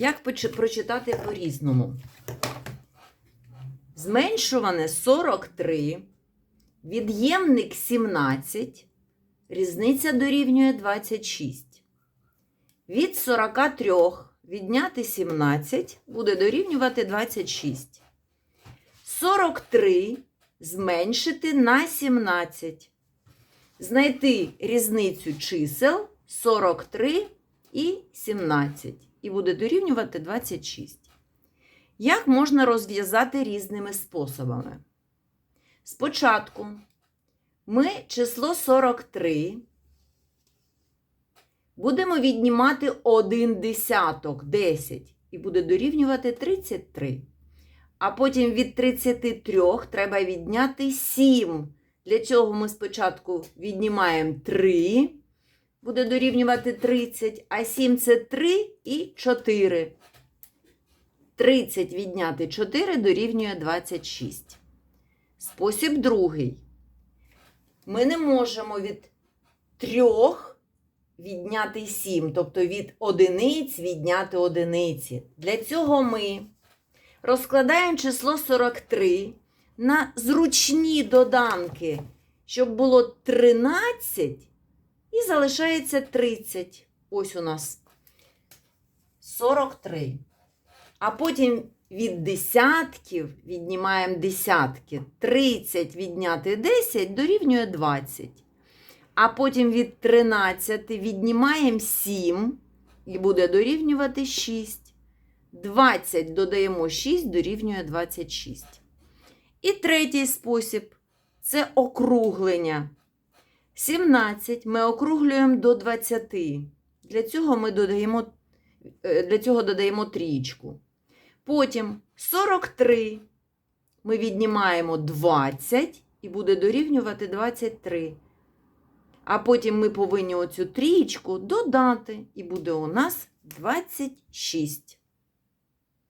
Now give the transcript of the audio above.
Як прочитати по-різному? Зменшуване 43, від'ємник 17, різниця дорівнює 26. Від 43 відняти 17 буде дорівнювати 26. 43 зменшити на 17. Знайти різницю чисел 43 і 17. І буде дорівнювати 26. Як можна розв'язати різними способами? Спочатку ми число 43 будемо віднімати 1 десяток 10 і буде дорівнювати 33. А потім від 33 треба відняти 7. Для цього ми спочатку віднімаємо 3, буде дорівнювати 30, а 7 це 3 і 4. 30 відняти 4 дорівнює 26. Спосіб другий. Ми не можемо від 3 відняти 7, тобто від одиниць відняти одиниці. Для цього ми розкладаємо число 43 на зручні доданки, щоб було 13 і залишається 30. Ось у нас 43. А потім від десятків віднімаємо десятки. 30 відняти 10 дорівнює 20. А потім від 13 віднімаємо 7 і буде дорівнювати 6. 20 додаємо 6 дорівнює 26. І третій спосіб це округлення. 17 ми округлюємо до 20. Для цього ми додаємо, е, для цього додаємо трієчку. Потім 43 ми віднімаємо 20 і буде дорівнювати 23. А потім ми повинні оцю трієчку додати, і буде у нас 26.